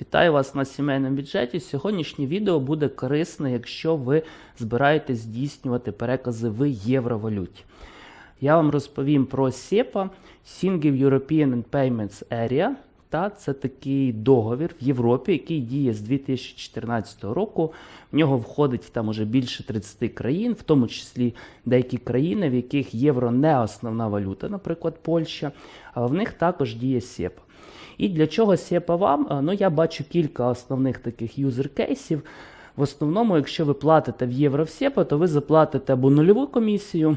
Вітаю вас на сімейному бюджеті. Сьогоднішнє відео буде корисне, якщо ви збираєтесь здійснювати перекази в євровалюті. Я вам розповім про SEPA Single European Payments Area. Та це такий договір в Європі, який діє з 2014 року. В нього входить там уже більше 30 країн, в тому числі деякі країни, в яких євро не основна валюта, наприклад, Польща, а в них також діє SEPA. І для чого SEPA вам? Ну, я бачу кілька основних таких юзер-кейсів. В основному, якщо ви платите в євро в SEPA, то ви заплатите або нульову комісію,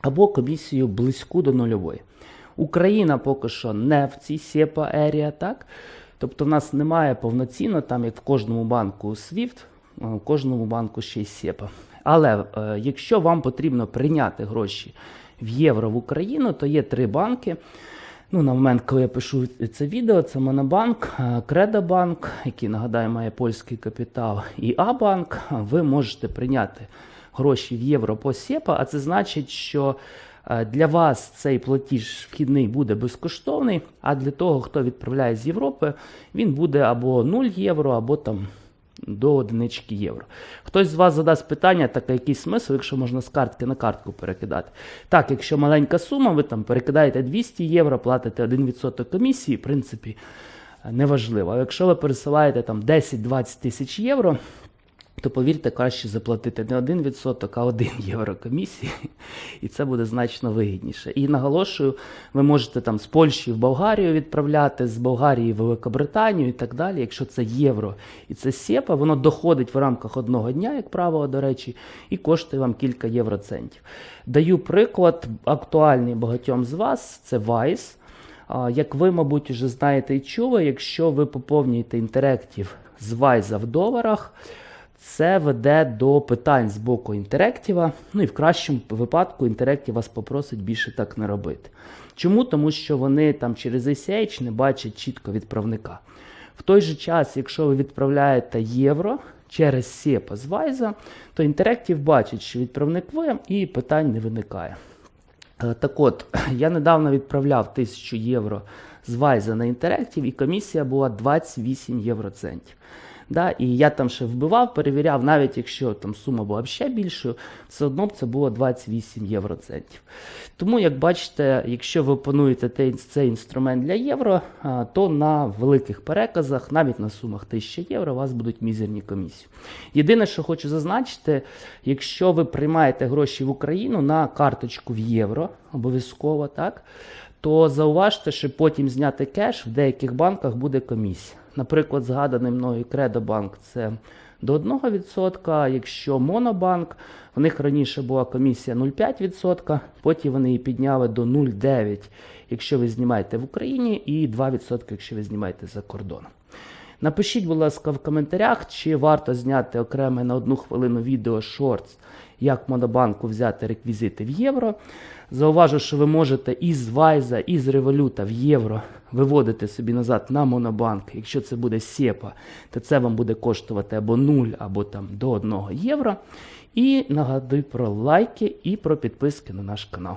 або комісію близьку до нульової. Україна поки що не в цій SEPA area, так? Тобто в нас немає повноцінно, там як в кожному банку SWIFT, в кожному банку ще й SEPA. Але е, якщо вам потрібно прийняти гроші в євро в Україну, то є три банки. Ну, на момент, коли я пишу це відео, це Монобанк, е, Кредобанк, який нагадаю має польський капітал, і А-банк. Ви можете прийняти гроші в євро по СЕПА, а це значить, що е, для вас цей платіж вхідний буде безкоштовний, а для того, хто відправляє з Європи, він буде або 0 євро, або там до одинички євро. Хтось з вас задасть питання, так який смисл, якщо можна з картки на картку перекидати. Так, якщо маленька сума, ви там перекидаєте 200 євро, платите 1% комісії, в принципі, неважливо. А якщо ви пересилаєте там 10-20 тисяч євро, то повірте, краще заплатити не 1%, а 1 євро комісії, і це буде значно вигідніше. І наголошую, ви можете там з Польщі в Болгарію відправляти, з Болгарії в Великобританію і так далі. Якщо це євро і це СЕПА, воно доходить в рамках одного дня, як правило, до речі, і коштує вам кілька євроцентів. Даю приклад, актуальний багатьом з вас, це Vice. Як ви, мабуть, вже знаєте і чули, якщо ви поповнюєте інтерактів з Вайза в доларах, це веде до питань з боку інтерактіва. Ну і в кращому випадку інтерактів вас попросить більше так не робити. Чому? Тому що вони там через ACH не бачать чітко відправника. В той же час, якщо ви відправляєте євро через SEPA з Вайза, то інтерактів бачить, що відправник ви, і питань не виникає. Е, Так от, я недавно відправляв 1000 євро з Вайза на інтерактів, і комісія була 28 євроцентів. Да, і я там ще вбивав, перевіряв, навіть якщо там сума була ще більшою, все одно б це було 28 євроцентів. Тому, як бачите, якщо ви опануєте цей інструмент для євро, то на великих переказах, навіть на сумах 1000 євро, у вас будуть мізерні комісії. Єдине, що хочу зазначити, якщо ви приймаєте гроші в Україну на карточку в євро, обов'язково так. То зауважте, що потім зняти кеш в деяких банках буде комісія. Наприклад, згаданий мною Кредобанк це до 1%, якщо Монобанк, в них раніше була комісія 0,5%, потім вони її підняли до 0,9%, якщо ви знімаєте в Україні, і 2%, якщо ви знімаєте за кордоном. Напишіть, будь ласка, в коментарях, чи варто зняти окреме на одну хвилину відео шортс, як Монобанку взяти реквізити в євро. Зауважу, що ви можете із Вайза, із Революта в євро виводити собі назад на Монобанк. Якщо це буде СЕПА, то це вам буде коштувати або 0, або там до 1 євро. І нагадую про лайки і про підписки на наш канал.